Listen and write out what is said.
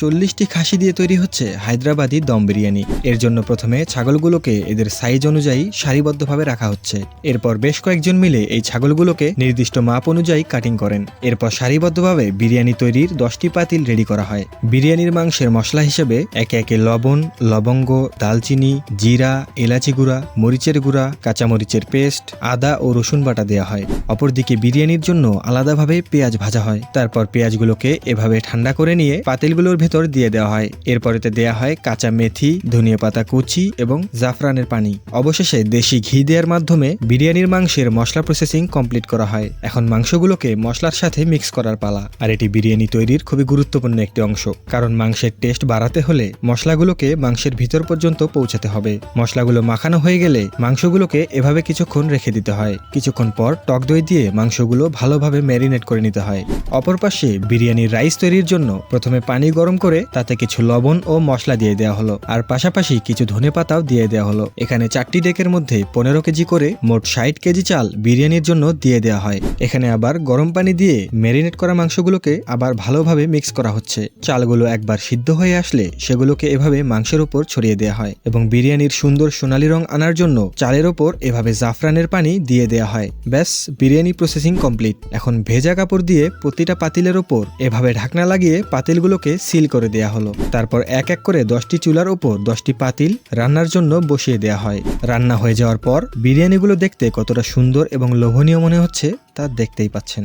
চল্লিশটি খাসি দিয়ে তৈরি হচ্ছে হায়দ্রাবাদি দম বিরিয়ানি। এর জন্য প্রথমে ছাগলগুলোকে এদের সাইজ অনুযায়ী সারিবদ্ধভাবে রাখা হচ্ছে। এরপর বেশ কয়েকজন মিলে এই ছাগলগুলোকে নির্দিষ্ট মাপ অনুযায়ী কাটিং করেন। এরপর সারিবদ্ধভাবে বিরিয়ানি তৈরির দশটি পাতিল রেডি করা হয়। বিরিয়ানির মাংসের মশলা হিসেবে একে একে লবণ, লবঙ্গ, দালচিনি, জিরা, এলাচি গুঁড়া, মরিচের গুঁড়া, কাঁচামরিচের পেস্ট আদা ও রসুন বাটা দেওয়া হয়। অপরদিকে বিরিয়ানির জন্য আলাদাভাবে পেঁয়াজ ভাজা হয়। তারপর পেঁয়াজগুলোকে এভাবে ঠান্ডা করে নিয়ে পাতিলগুলোর ভেতর দিয়ে দেওয়া হয়। এরপরেতে দেওয়া হয় কাঁচা মেথি, ধনিয়া পাতা কুচি এবং জাফরানের পানি। অবশেষে দেশি ঘি দেওয়ার মাধ্যমে বিরিয়ানির মাংসের মশলা প্রসেসিং কমপ্লিট করা হয়। এখন মাংসগুলোকে মশলার সাথে মিক্স করার পালা। আর এটি বিরিয়ানি তৈরির খুবই গুরুত্বপূর্ণ একটি অংশ। কারণ মাংসের টেস্ট বাড়াতে হলে মশলাগুলোকে মাংসের ভিতর পর্যন্ত পৌঁছাতে হবে। মশলাগুলো মাখানো হয়ে গেলে মাংসগুলোকে এভাবে কিছুক্ষণ রেখে দিতে হয়। কিছুক্ষণ পর টক দই দিয়ে মাংসগুলো ভালোভাবে ম্যারিনেট করে নিতে হয়। অপর পাশে বিরিয়ানির রাইস তৈরির জন্য প্রথমে পানি গরম করে তাতে কিছু লবণ ও মশলা দিয়ে দেওয়া হলো। আর পাশাপাশি কিছু ধনে পাতাও দিয়ে দেওয়া হলো। এখানে চারটি ডেকের মধ্যে পনেরো কেজি করে মোট ষাট কেজি চাল বিরিয়ানির জন্য দিয়ে দেওয়া হয়। এখানে আবার গরম পানি দিয়ে ম্যারিনেট করা মাংসগুলোকে আবার ভালোভাবে মিক্স করা হচ্ছে। চালগুলো একবার সিদ্ধ হয়ে আসলে সেগুলোকে এভাবে মাংসের উপর ছড়িয়ে দেওয়া হয় এবং বিরিয়ানির সুন্দর সোনালী রং আনার জন্য চালের ওপর এভাবে জাফরানের পানি দিয়ে দেওয়া হয়। ব্যাস, বিরিয়ানি প্রসেসিং কমপ্লিট। এখন ভেজা কাপড় দিয়ে প্রতিটা পাতিলের ওপর এভাবে ঢাকনা লাগিয়ে পাতিলগুলোকে সিল করে দেয়া হলো। তারপর এক এক করে দশটি চুলার উপর দশটি পাতিল রান্নার জন্য বসিয়ে দেয়া হয়। রান্না হয়ে যাওয়ার পর বিরিয়ানিগুলো দেখতে কতটা সুন্দর এবং লোভনীয় মনে হচ্ছে তা দেখতেই পাচ্ছেন।